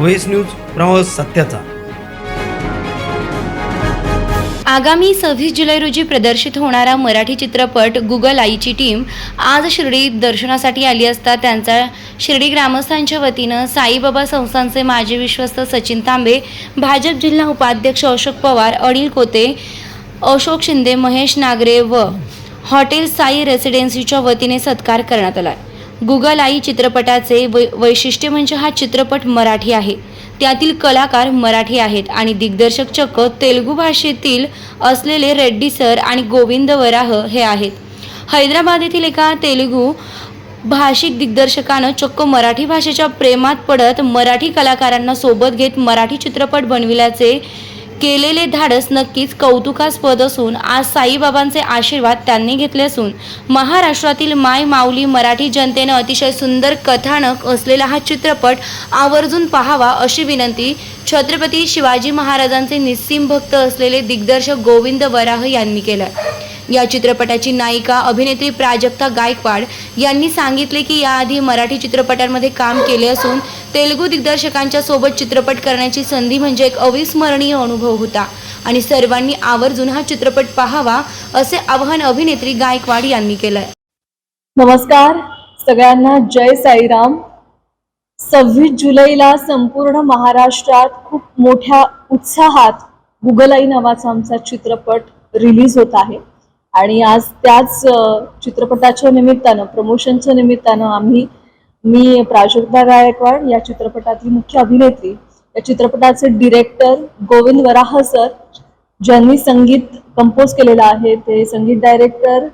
Voice news प्रवास सत्याचा. आगामी सव्वीस जुलै रोजी प्रदर्शित होणारा मराठी चित्रपट गुगल आईची टीम आज शिर्डीत दर्शनासाठी आली असता त्यांचा शिर्डी ग्रामस्थांच्या वतीनं साईबाबा संस्थांचे माजी विश्वस्त सचिन तांबे भाजप जिल्हा उपाध्यक्ष अशोक पवार अनिल कोते अशोक शिंदे महेश नागरे व हॉटेल साई रेसिडेन्सीच्या वतीने सत्कार करण्यात आला. गुगल आई चित्रपटाचे वै वैशिष्ट्य म्हणजे हा चित्रपट मराठी आहे. त्यातील कलाकार मराठी आहेत आणि दिग्दर्शक चक्क तेलुगू भाषेतील असलेले रेड्डी सर आणि गोविंद वराह हे आहेत. हैदराबाद येथील एका तेलुगू भाषिक दिग्दर्शकानं चक्क मराठी भाषेच्या प्रेमात पडत मराठी कलाकारांना सोबत घेत मराठी चित्रपट बनविल्याचे केलेले धाडस नक्कीच कौतुकास्पद असून आज साईबाबांचे आशीर्वाद त्यांनी घेतले असून महाराष्ट्रातील माय माऊली मराठी जनतेनं अतिशय सुंदर कथानक असलेला हा चित्रपट आवर्जून पाहावा अशी विनंती छत्रपती शिवाजी महाराजांचे निस्सीम भक्त असलेले दिग्दर्शक गोविंद वराह यांनी केलं या चित्रपटाची नायिका अभिनेत्री प्राजक्ता गायकवाड यांनी सांगितले की याआधी मराठी चित्रपटांमध्ये काम केले असून तेलुगू दिग्दर्शकांच्या सोबत चित्रपट करण्याची संधी म्हणजे एक अविस्मरणीय अनुभव होता. आणि सर्वांनी आवर्जून हा चित्रपट पाहावा असे आवाहन अभिनेत्री गायकवाड यांनी केलंय. नमस्कार. सगळ्यांना जय साईराम. सव्वीस जुलैला संपूर्ण महाराष्ट्रात खूप मोठ्या उत्साहात गुगलाई नावाचा आमचा चित्रपट रिलीज होत आहे. आणि आज त्याच चित्रपटाच्या निमित्तानं प्रमोशनच्या निमित्तानं आम्ही मी प्राजक्ता गायकवाड या चित्रपटातली मुख्य अभिनेत्री या चित्रपटाचे डिरेक्टर गोविंद वराह सर ज्यांनी संगीत कंपोज केलेलं आहे ते संगीत director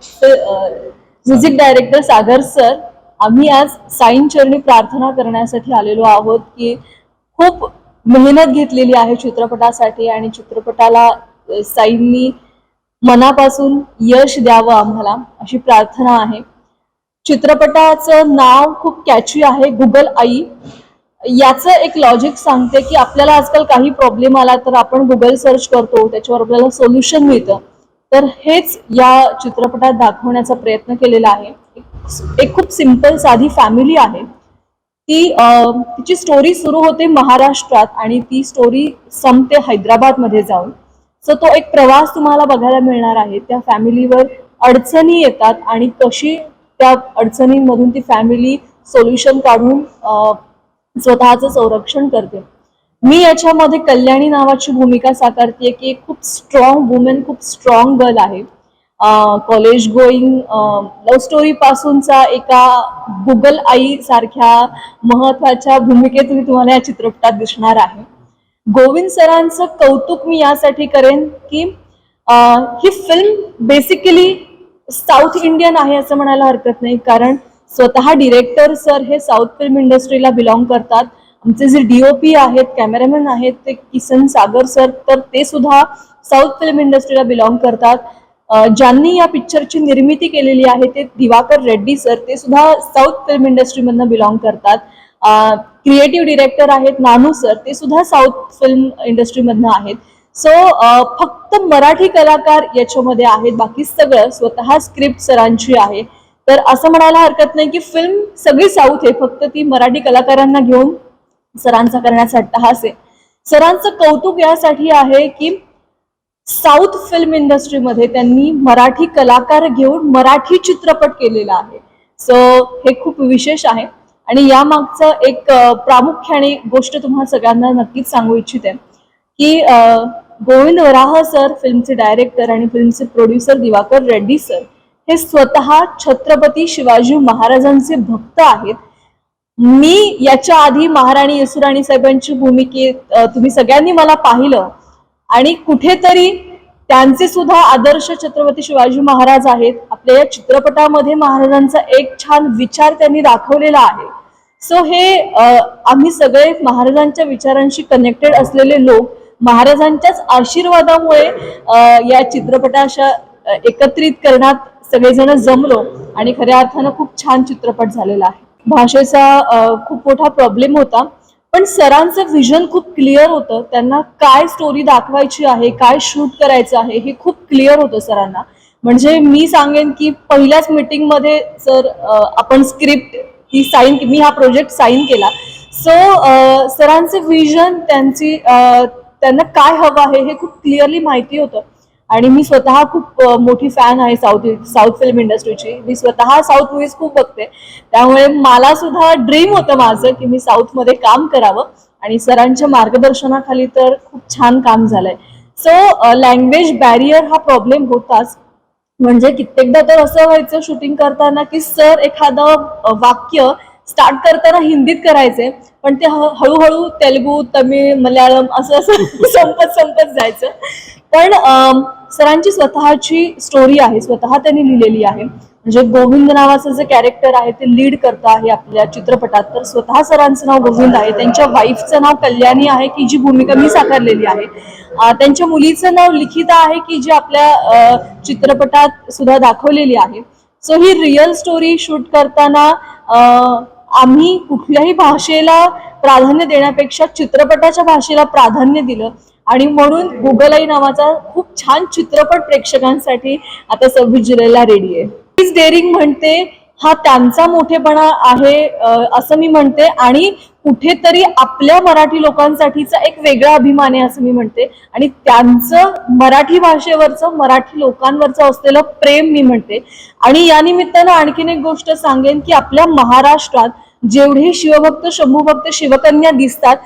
music director Sagar sir आम्ही आज साईन चरणी प्रार्थना करण्यासाठी आलेलो आहोत की खूप मेहनत घेतलेली आहे चित्रपटासाठी आणि चित्रपटाला साईंनी मनापासून यश द्यावं आम्हाला अशी प्रार्थना आहे. चित्रपटाचं नाव खूप कॅची आहे गुगल आई. याचं एक लॉजिक सांगते की आपल्याला आजकाल काही प्रॉब्लेम आला तर आपण गुगल सर्च करतो त्याच्यावर आपल्याला सोल्युशन मिळतं. तर हेच या चित्रपटात दाखवण्याचा प्रयत्न केलेला आहे. एक- खूप सिंपल साधी फॅमिली आहे. ती तिची स्टोरी सुरू होते महाराष्ट्रात आणि ती स्टोरी संपते हैदराबादमध्ये जाऊन. सो तो एक प्रवास तुम्हाला बघायला मिळणार आहे. त्या फॅमिलीवर अडचणी येतात आणि कशी त्या अडचणींमधून ती फॅमिली सोल्युशन काढून स्वतःचं संरक्षण करते. मी याच्यामध्ये कल्याणी नावाची भूमिका साकारते की एक खूप स्ट्रॉंग वुमेन खूप स्ट्रॉंग गर्ल आहे. कॉलेज गोईंग लव्ह स्टोरी पासूनचा एका गुगल आई सारख्या महत्त्वाच्या मी तुम्हाला या चित्रपटात दिसणार आहे. गोविंद सरांचं कौतुक मी यासाठी करेन की ही फिल्म बेसिकली साऊथ इंडियन आहे असं म्हणायला हरकत नाही. कारण स्वतः डिरेक्टर सर हे साऊथ फिल्म इंडस्ट्रीला बिलॉंग करतात. आमचे जे डीओपी आहेत कॅमेरामॅन आहेत ते किसन सागर सर तर ते सुद्धा साऊथ फिल्म इंडस्ट्रीला बिलॉंग करतात. ज्यांनी या पिक्चरची निर्मिती केलेली आहे ते दिवाकर रेड्डी सर ते सुद्धा साऊथ फिल्म इंडस्ट्रीमधनं बिलॉंग करतात. क्रिएटिव्ह डिरेक्टर आहेत नानू सर ते सुद्धा साऊथ फिल्म इंडस्ट्रीमधनं आहेत. सो फक्त मराठी कलाकार याच्यामध्ये आहेत बाकी सगळं स्वतः स्क्रिप्ट सरांची आहे. तर असं म्हणायला हरकत नाही की फिल्म सगळी साऊथ आहे फक्त ती मराठी कलाकारांना घेऊन सरांचा करण्याचा अट्टहास आहे. सरांचं कौतुक यासाठी आहे की साऊथ फिल्म इंडस्ट्रीमध्ये त्यांनी मराठी कलाकार घेऊन मराठी चित्रपट केलेला आहे. सो हे खूप विशेष आहे. आणि यामागचं एक प्रामुख्याने गोष्ट तुम्हाला सगळ्यांना नक्कीच सांगू इच्छिते की गोविंद वराह सर फिल्मचे डायरेक्टर आणि फिल्मचे प्रोड्युसर दिवाकर रेड्डी सर हे स्वतः छत्रपती शिवाजी महाराजांचे भक्त आहेत. मी याच्या आधी महाराणी येसुराणी साहेबांची भूमिकेत तुम्ही सगळ्यांनी मला पाहिलं आणि कुठेतरी त्यांचे सुद्धा आदर्श छत्रपती शिवाजी महाराज आहेत. आपल्या या चित्रपटामध्ये महाराजांचा एक छान विचार त्यांनी दाखवलेला आहे. सो हे आम्ही सगळे महाराजांच्या विचारांशी कनेक्टेड असलेले लोक महाराजांच्याच आशीर्वादामुळे या चित्रपटाच्या एकत्रित करण्यात सगळेजण जमलो आणि खऱ्या अर्थानं खूप छान चित्रपट झालेला आहे. भाषेचा खूप मोठा प्रॉब्लेम होता पण सरांचं विजन खूप क्लिअर होतं. त्यांना काय स्टोरी दाखवायची आहे काय शूट करायचं आहे हे खूप क्लिअर होतं सरांना. म्हणजे मी सांगेन की पहिल्याच मीटिंगमध्ये सर आपण स्क्रिप्ट ही साईन मी हा प्रोजेक्ट साईन केला. सो सरांचे विजन त्यांची त्यांना काय हवं आहे हे खूप क्लिअरली माहिती होतं. आणि मी स्वतः खूप मोठी फॅन आहे साऊथ साऊथ फिल्म इंडस्ट्रीची मी स्वतः साऊथ मूवीज खूप बघते. त्यामुळे मला सुद्धा ड्रीम होतं माझं की मी साऊथमध्ये काम करावं. आणि सरांच्या मार्गदर्शनाखाली तर खूप छान काम झालंय. सो लँग्वेज बॅरियर हा प्रॉब्लेम होताच. म्हणजे कित्येकदा तर असं व्हायचं शूटिंग करताना की सर एखादं वाक्य स्टार्ट करताना हिंदीत करायचे पण ते हळूहळू तेलुगू तमिळ मल्याळम असं असं संपत संपत जायचं. पण सरांची स्वतःची स्टोरी आहे स्वतः त्यांनी लिहिलेली आहे. म्हणजे गोविंद नावाचं जे कॅरेक्टर आहे ते लीड करतं आहे आपल्या चित्रपटात. तर स्वतः सरांचं नाव गोविंद आहे. त्यांच्या वाईफचं नाव कल्याणी आहे की जी भूमिका मी साकारलेली आहे. त्यांच्या मुलीचं नाव लिखिता आहे की जी आपल्या चित्रपटात सुद्धा दाखवलेली आहे. सो ही रिअल स्टोरी शूट करताना आम्ही कुठल्याही भाषेला प्राधान्य देण्यापेक्षा चित्रपटाच्या भाषेला प्राधान्य दिलं. आणि म्हणून गुगल आई नावाचा खूप छान चित्रपट प्रेक्षकांसाठी आता सव्वीस जुलैला रेडी आहे. प्लीज डेअरिंग म्हणते हा त्यांचा मोठेपणा आहे असं मी म्हणते. आणि कुठेतरी आपल्या मराठी लोकांसाठीचा एक वेगळा अभिमान आहे असं मी म्हणते. आणि त्यांचं मराठी भाषेवरचं मराठी लोकांवरचं असलेलं प्रेम मी म्हणते. आणि या निमित्तानं आणखीन एक गोष्ट सांगेन की आपल्या महाराष्ट्रात जेवढे शिवभक्त शंभूभक्त शिवकन्या दिसतात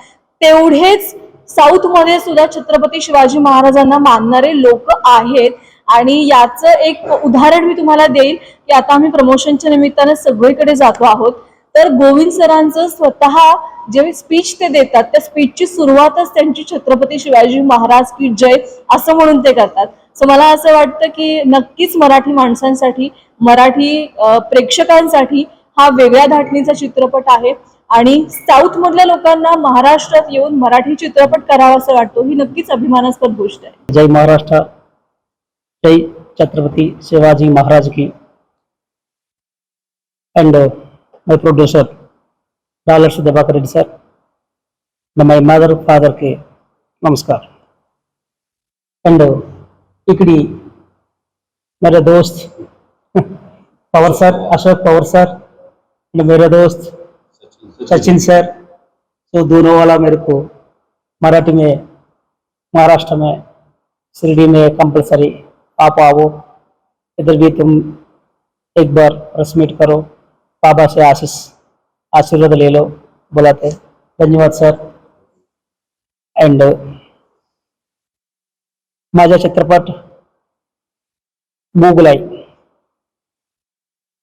तेवढेच साऊथमध्ये सुद्धा छत्रपती शिवाजी महाराजांना मानणारे लोक आहेत. आणि याचं एक उदाहरण मी तुम्हाला देईल की आता आम्ही प्रमोशनच्या निमित्तानं सगळीकडे जातो आहोत. तर गोविंद सरांचं स्वतः जे स्पीच ते देतात त्या स्पीचची सुरुवातच त्यांची छत्रपती शिवाजी महाराज की जय असं म्हणून ते करतात. सो मला असं वाटतं की नक्कीच मराठी माणसांसाठी मराठी प्रेक्षकांसाठी हा वेगळ्या धाटणीचा चित्रपट आहे. आणि साऊथ मधल्या लोकांना महाराष्ट्रात येऊन मराठी चित्रपट करावा असं वाटतो. ही नक्कीच अभिमानास्पद गोष्ट आहे. जय महाराष्ट्र. जय छत्रपति शिवाजी महाराज की. And uh, my producer dollar Sudhakar Reddy sir and my mother father के नमस्कार and uh, इकड़ी मेरे दोस्त पवार सर अशोक पवार सर मेरे दोस्त सचिन सर तो दोनों वाला मेरे को मराठी में महाराष्ट्र में शिरडी में कंपलसरी आप आओ इधर भी तुम एक बार प्रेस मीट करो। बाबा से आशीष आशीर्वाद ले लो बुलाते धन्यवाद सर अँड माझा चित्रपट मोगलाई.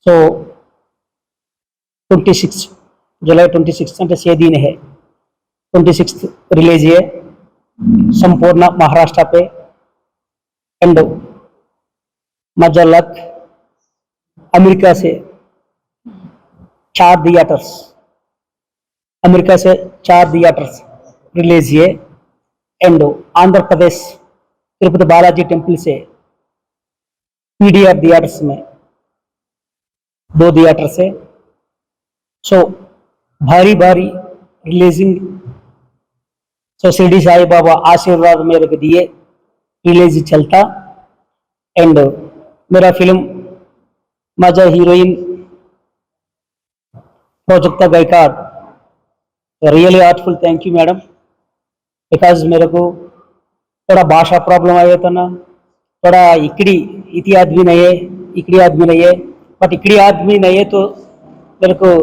सो ट्वेंटी सिक्स जुलाई ट्वेंटी सिक्स అంటే से दिन है। ट्वेंटी सिक्स रिलीज है। संपूर्ण महाराष्ट्र पे। एंड माझा अमेरिका से चार थिएटर्स अमेरिका से चार थिएटर्स रिलीज़ किए। एंड आंध्र प्रदेश, तिरुपति बालाजी टेंपल से पीडीआर थिएटर्स में दो थिएटर से सो भारी भारी रिलीजिंग सो शिरडी साई बाबा आशीर्वाद मेरे को दिए। रिलीज़ चलता। एंड मेरा फ़िल्म माझा हिरोइन प्रोजेक्ट का गायकार really heartful thank you madam because मेरे को थोड़ा भाषा प्रॉब्लम आया था ना, थोड़ा इकड़ी इति आदमी नहीं है, इकड़ी आदमी नहीं है बट इकड़ी आदमी नहीं है तो मेरे को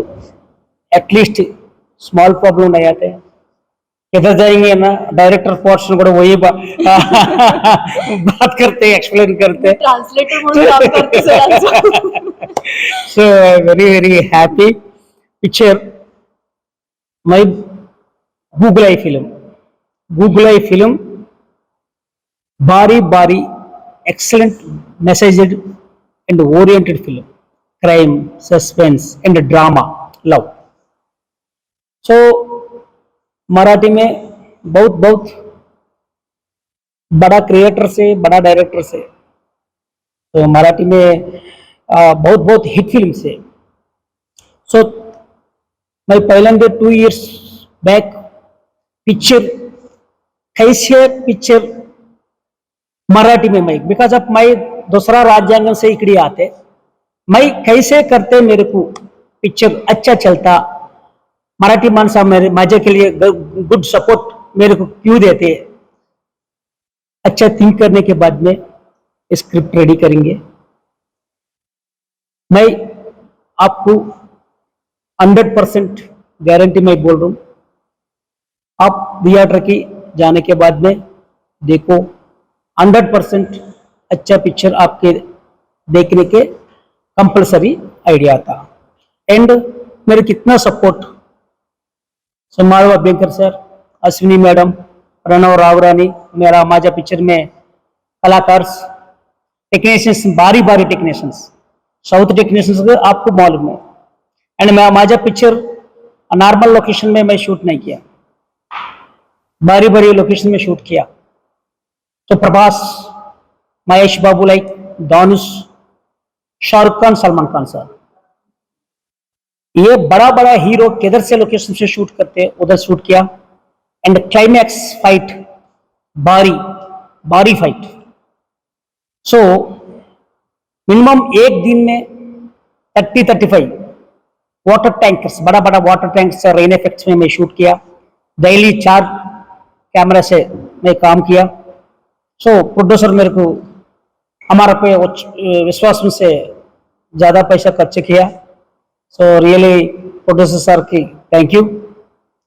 एटलीस्ट स्मॉल प्रॉब्लम नहीं आते। किधर जाएंगे ना डायरेक्टर पोर्शन को वही बा, बात करते एक्सप्लेन करते so very very happy picture my google eye film google eye film bari bari excellent messaged and oriented film crime suspense and drama love so Marathi में बहुत बहुत बड़ा क्रिएटर से, बड़ा डायरेक्टर से। तो मराठी में बहुत बहुत हिट फ़िल्म से। सो मैं पहिल्यांदा टू इयर्स बैक पिक्चर कैसे पिक्चर मराठी में मैं बिकॉज़ ऑफ़ मैं दूसरा राज्यांगन से इकड़ी आते। मैं कैसे करते मेरे को पिक्चर अच्छा चलता? मराठी माणसा मेरे माझे के लिए गुड सपोर्ट मेरे को क्यों देते हैं? अच्छा थिंक करने के बाद में स्क्रिप्ट रेडी करेंगे। मैं आपको हंड्रेड परसेंट गारंटी मैं बोल रहा हूँ। आप थिएटर की जाने के बाद में देखो हंड्रेड परसेंट अच्छा पिक्चर आपके देखने के कंपलसरी आइडिया था। एंड मेरे कितना सपोर्ट समारोह अभ्यंकर सर, अश्विनी मैडम, प्रणव रावरानी, मेरा माजा पिक्चर में कलाकार टेक्नीशियंस बारी बारी टेक्नीशियंस साउथ टेक्नीशियंस आपको मालूम है। एंड मैं माजा पिक्चर नॉर्मल लोकेशन में मैं शूट नहीं किया। बारी बारी लोकेशन में शूट किया। तो प्रभास, महेश बाबू लाइक दानुष शाहरुख खान, सलमान खान सर। ये बड़ा बड़ा हीरो किधर से लोकेशन से शूट करते हैं? उधर शूट किया। एंड क्लाइमैक्स फाइट बारी बारी फाइट सो मिनिमम एक दिन में thirty thirty five water tankers बड़ा बड़ा वाटर टैंक्स रेन इफेक्ट्स में मैं शूट किया। डेली चार कैमरा से मैं काम किया। सो so, प्रोड्यूसर मेरे को हमारा पे विश्वास में से ज़्यादा पैसा खर्च किया। सो रियली प्रोड्यूसर सर की थैंक यू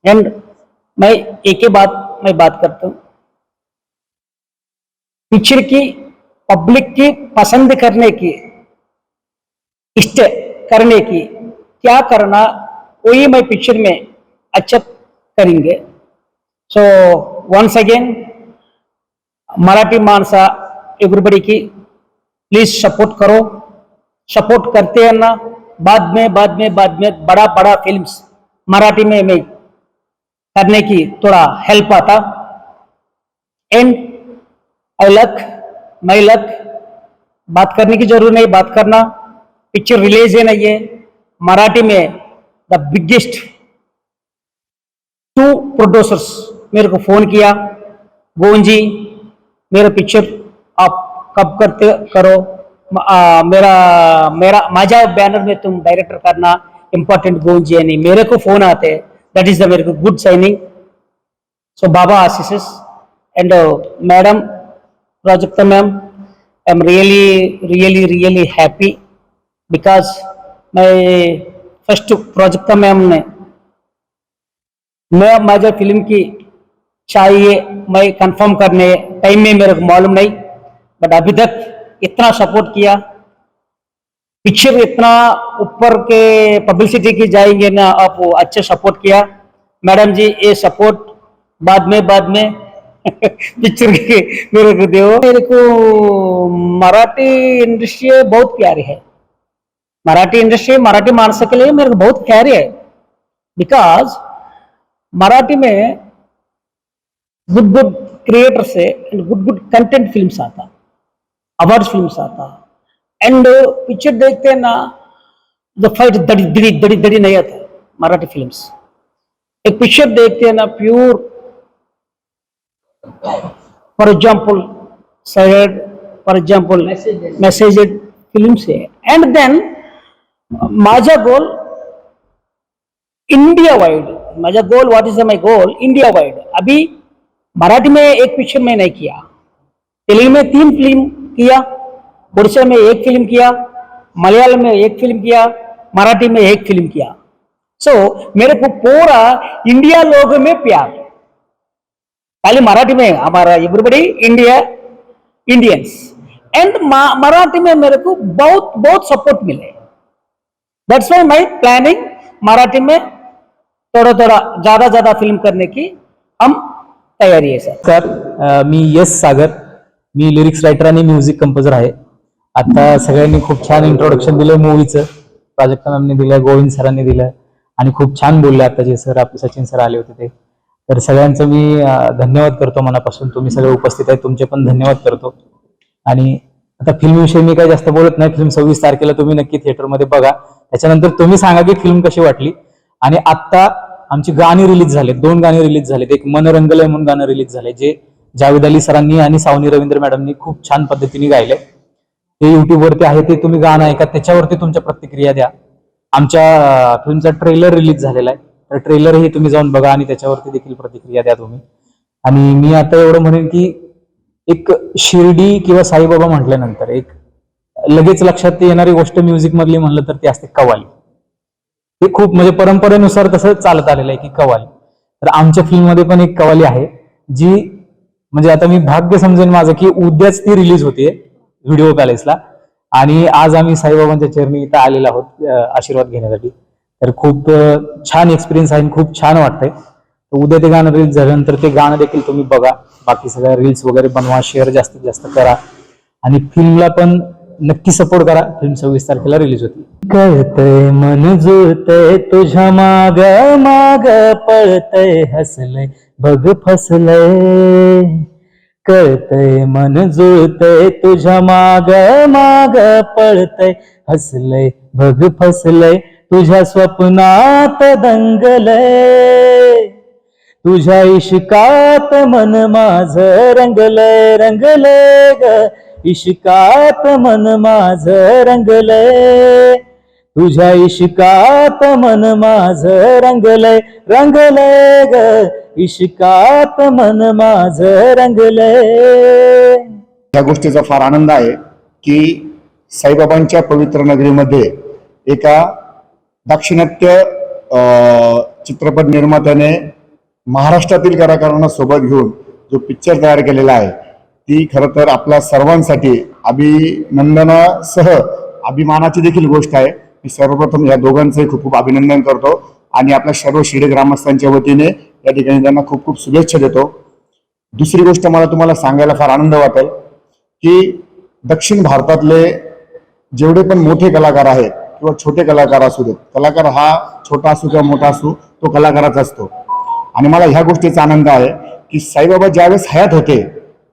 एंड मैं एक ही बात, मैं बात करता हूँ। पिक्चर की पब्लिक की पसंद करने की, इष्ट करने की, क्या करना, वही मैं पिक्चर में अच्छा करेंगे। सो वंस अगेन मराठी माणसा एवरीबडी की प्लीज़ सपोर्ट करो। सपोर्ट करते हैं ना बाद में बाद में बाद में बड़ा बड़ा फिल्म्स मराठी में मैं करने की थोड़ा हेल्प आता। And I luck my luck बात करने की ज़रूरत नहीं, बात करना। पिक्चर रिलीज़ है नहीं है। मराठी में द बिगेस्ट टू प्रोड्यूसर्स मेरे को फ़ोन किया। गोविंद जी, मेरा पिक्चर आप कब करते, करो। मेरा मेरा माझ्या बैनर में तुम डायरेक्टर करना इम्पोर्टेंट गोविंद जी यानी मेरे को फ़ोन आते दैट इज़ द मेरे को good signing so Baba Ashish and madam Prajakta ma'am I am really really really happy because मैं फ़र्स्ट प्राजक्ता मैम ने, मैं माझ्या फ़िल्म की चाहिए, मैं कंफर्म करने टाइम में मेरे को मालूम नहीं बट अभी तक इतना सपोर्ट किया। पिक्चर इतना ऊपर के पब्लिसिटी की जाएँगे ना, आप अच्छा सपोर्ट किया। मैडम जी, ये सपोर्ट बाद में बाद में। पिक्चर के, मेरे को दो। मेरे को मराठी इंडस्ट्री बहुत प्यारी है। मराठी इंडस्ट्री मराठी मानस के लिए मेरे को बहुत प्यारी है। बिकॉज़ मराठी में गुड गुड क्रिएटर से गुड गुड कंटेंट फिल्म्स आता। अवार्ड फिल्म्स आता। एंड पिक्चर देखते ना द फाइट दड़ी दड़ी दड़ी दड़ी नहीं आता मराठी फिल्म्स। एक पिक्चर देखते हैं ना pure for example sad for example message film say and then माझा गोल इंडिया वाइड माझा goal what is my goal India wide अभी मराठी में एक पिक्चर में नहीं किया। तेलुगु में तीन फ़िल्म किया उड़ीसा में एक फ़िल्म किया मलयालम में एक फ़िल्म किया मराठी में एक फ़िल्म किया। सो so, मेरे को पूरा इंडिया लोग में प्यार। खाली मराठी में हमारा everybody India Indians and Marathi में मेरे को बहुत बहुत सपोर्ट मिले। That's why my planning Marathi में थोड़ा थोड़ा ज़्यादा ज़्यादा फ़िल्म करने की हम तैयारी है सर सर मी यस सागर। मी लिरिक्स रायटर आणि म्युझिक कंपोजर आहे. आता सगळ्यांनी खूप छान इंट्रोडक्शन दिलं मूवीचं प्राजक्ता मॅमने दिलं गोविंद सरांनी दिलं आणि खूप छान बोलले आता जे सर आपले सचिन सर आले होते ते. तर सगळ्यांचं मी धन्यवाद करतो मनापासून. तुम्ही सगळे उपस्थित आहे तुमचे पण धन्यवाद करतो. आणि आता फिल्मविषयी मी काही जास्त बोलत नाही. फिल्म सव्वीस तारखेला तुम्ही नक्की थिएटरमध्ये बघा. त्याच्यानंतर तुम्ही सांगा की फिल्म कशी वाटली. आणि आत्ता आमची गाणी रिलीज झाले दोन गाणी रिलीज झालेत. एक मन रंगलय म्हणून गाणं रिलीज झाले जे जावेद अली सरांनी आणि सावनी रवींद्र मॅडमनी खूप छान पद्धतीने गायले. ते युट्यूबवरती आहे ते तुम्ही गाणं ऐका त्याच्यावरती तुमच्या प्रतिक्रिया द्या. आमच्या फिल्मचा ट्रेलर रिलीज झालेला आहे. तर ट्रेलरही तुम्ही जाऊन बघा आणि त्याच्यावरती देखील प्रतिक्रिया द्या तुम्ही. आणि मी आता एवढं म्हणेन की एक शिर्डी किंवा साईबाबा म्हटल्यानंतर एक लगेच लक्षात येणारी गोष्ट म्युझिक मधली म्हणलं तर ती असते कवाली ते खूप म्हणजे परंपरेनुसार तसं चालत आलेलं आहे की कवाली तर आमच्या फिल्ममध्ये पण एक कवाली आहे जी म्हणजे आता मी भाग्य समजेन माझं की उद्याच ती रिलीज होते व्हिडिओ पॅलेसला आणि आज आम्ही साईबाबांच्या चरणी इथं आलेलो आहोत आशीर्वाद घेण्यासाठी. तर खूप छान एक्सपिरियन्स आहे खूप छान वाटतंय. तर उद्या ते गाणं रिलीज झाल्यानंतर ते गाणं देखील तुम्ही बघा. बाकी सगळ्या रील्स वगैरे बनवा शेअर जास्तीत जास्त करा. आणि फिल्मला पण नक्की सपोर्ट करा. फिल्म सव्वीस तारखेला रिलीज होती. कळतय मन जुळतय तुझ्या माग माग पळतय हसलय. बघ फसलय. कळतय मन जुळतय तुझ्या माग माग पळतय. हसलय बघ फसलय तुझ्या स्वप्नात दंगलय. तुझ्या इश्कात मन माझ रंगलय रंगलय ग. इश्कात मन माझ रंगलय. तुझ्या इश्कात मन माझ रंगलय रंगलय ग. इशिकात मन माझ रंगलय या गोष्टीचा फार आनंद आहे की साईबाबांच्या पवित्र नगरीमध्ये एका दाक्षिणात्य चित्रपट निर्मात्याने महाराष्ट्रातील कलाकारांना सोबत घेऊन जो पिक्चर तयार केलेला आहे ती खरं तर आपल्या सर्वांसाठी अभिनंदनासह अभिमानाची देखील गोष्ट आहे. मी सर्वप्रथम या दोघांचंही खूप खूप अभिनंदन करतो आणि आपल्या सर्व शिडे ग्रामस्थांच्या वतीने या ठिकाणी त्यांना खूप खूप शुभेच्छा देतो. दुसरी गोष्ट मला तुम्हाला सांगायला फार आनंद वाटेल की दक्षिण भारतातले जेवढे पण मोठे कलाकार आहेत किंवा छोटे कलाकार असू देत कलाकार हा छोटा असू किंवा मोठा असू तो कलाकाराच असतो. आणि मला ह्या गोष्टीचा आनंद आहे की साईबाबा ज्यावेळेस हयात होते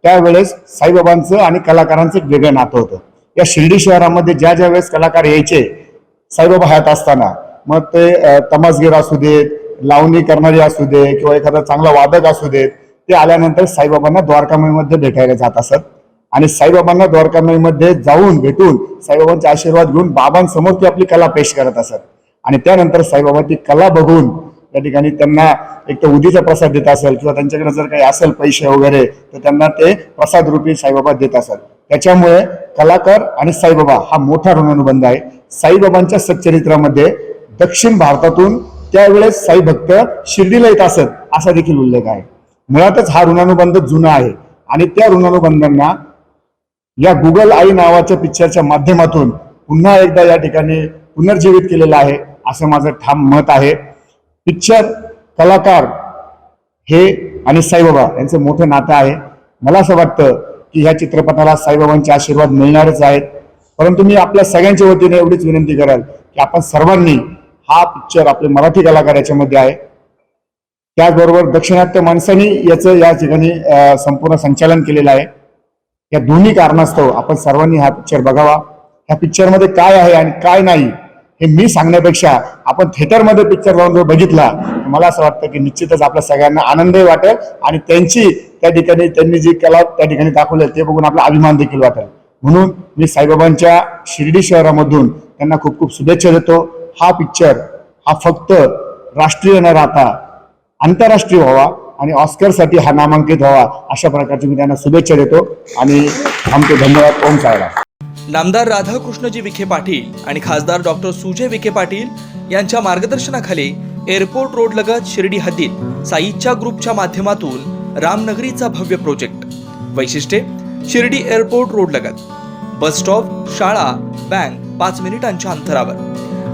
त्यावेळेस साईबाबांचं आणि कलाकारांचं एक वेगळं नातं होतं. या शिर्डी शहरामध्ये ज्या ज्या वेळेस कलाकार यायचे साईबाबा हयात असताना मग ते तमासगीर असू देत लावणी करणारी असू दे किंवा एखादा चांगला वादक असू देत ते आल्यानंतर साईबाबांना द्वारकामयीमध्ये भेटायला जात असत. आणि साईबाबांना द्वारकामयीमध्ये जाऊन भेटून साईबाबांचे आशीर्वाद घेऊन बाबांसमोर ती आपली कला पेश करत असत. आणि त्यानंतर साईबाबा ती कला बघून त्या ठिकाणी त्यांना एक तर उदीचा प्रसाद देत असेल किंवा त्यांच्याकडे जर काही असेल पैसे वगैरे तर त्यांना ते प्रसाद रूपी साईबाबा देत असत. त्याच्यामुळे कलाकार आणि साईबाबा हा मोठा ऋणानुबंध आहे. साईबाबांच्या सच्चरित्रामध्ये दक्षिण भारतातून त्यावेळेस साई भक्त शिर्डीला येत असत असा देखील उल्लेख आहे. मुळातच हा ऋणानुबंध जुना आहे. आणि त्या ऋणानुबंधांना या गुगल आई नावाच्या पिक्चरच्या माध्यमातून पुन्हा एकदा या ठिकाणी पुनर्जीवित केलेलं आहे असं माझं ठाम मत आहे. पिक्चर कलाकार हे आणि साईबाबा यांचं मोठं नातं आहे. मला असं वाटतं की ह्या चित्रपटाला साईबाबांचे आशीर्वाद मिळणारच आहेत. परंतु मी आपल्या सगळ्यांच्या वतीने एवढीच विनंती कराल की आपण सर्वांनी हा पिक्चर आपले मराठी कलाकार याच्यामध्ये आहे. त्याचबरोबर दक्षिणात्य माणसांनी याचं या ठिकाणी संपूर्ण संचालन केलेलं आहे. या दोन्ही कारणास्तव आपण सर्वांनी हा पिक्चर बघावा. ह्या पिक्चरमध्ये काय आहे आणि काय नाही हे मी सांगण्यापेक्षा आपण थिएटरमध्ये पिक्चर जाऊन जर बघितला मला असं वाटतं की निश्चितच आपल्या सगळ्यांना आनंदही वाटेल आणि त्यांची त्या ठिकाणी त्यांनी जी कला त्या ठिकाणी दाखवली ते बघून आपला अभिमान देखील वाटेल. म्हणून मी साईबाबांच्या शिर्डी शहरामधून त्यांना खूप खूप शुभेच्छा देतो. हा पिक्चर हा फक्त राष्ट्रीय न राहता आंतरराष्ट्रीय व्हावा आणि ऑस्करसाठी हा नामांकित व्हावा अशा प्रकारची मी त्यांना शुभेच्छा देतो आणि आमचे धन्यवाद. ओम साहेब नामदार राधाकृष्णजी विखे पाटील आणि खासदार डॉक्टर सुजय विखे पाटील यांच्या मार्गदर्शनाखाली एअरपोर्ट रोड लगत शिर्डी हद्दीत साईच्या ग्रुपच्या माध्यमातून रामनगरीचा भव्य प्रोजेक्ट. वैशिष्ट्ये शिर्डी एअरपोर्ट रोड लगत. बस स्टॉप शाळा बँक पाच मिनिटांच्या अंतरावर.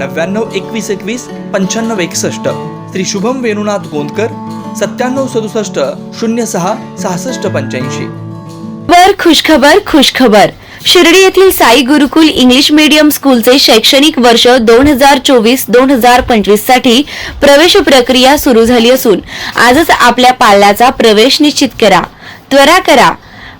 नव्याण्णव एकवीस एकवीस पंच्याण्णव एकसष्ट. श्री शुभम वेणुनाथ गोंदकर सत्त्याण्णव सदुसष्ट शून्य सहा सहासष्ट पंच्याऐंशी. वर खुशखबर खुशखबर. शिर्डी येथील साई गुरुकुल इंग्लिश मीडियम स्कूलचे शैक्षणिक वर्ष दोन हजार चोवीस दोन हजार पंचवीससाठी प्रवेश प्रक्रिया सुरू झाली असून आजच आपल्या पाल्याचा प्रवेश निश्चित करा. त्वरा करा.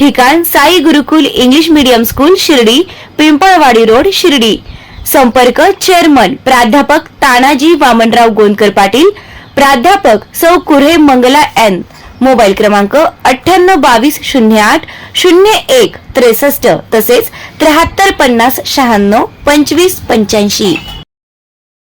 ठिकाण Sai Gurukul English medium school Shirdi Pimpalwadi road Shirdi. संपर्क चेअरमन प्राध्यापक तानाजी वामनराव गोंदकर पाटील प्राध्यापक सौ कुरे मंगला एन. मोबाईल क्रमांक अठ्ठ्याण्णव बावीस शून्य आठ शून्य एक त्रेसष्ट तसेच त्र्याहत्तर पन्नास शहाण्णव पंचवीस पंच्याऐंशी.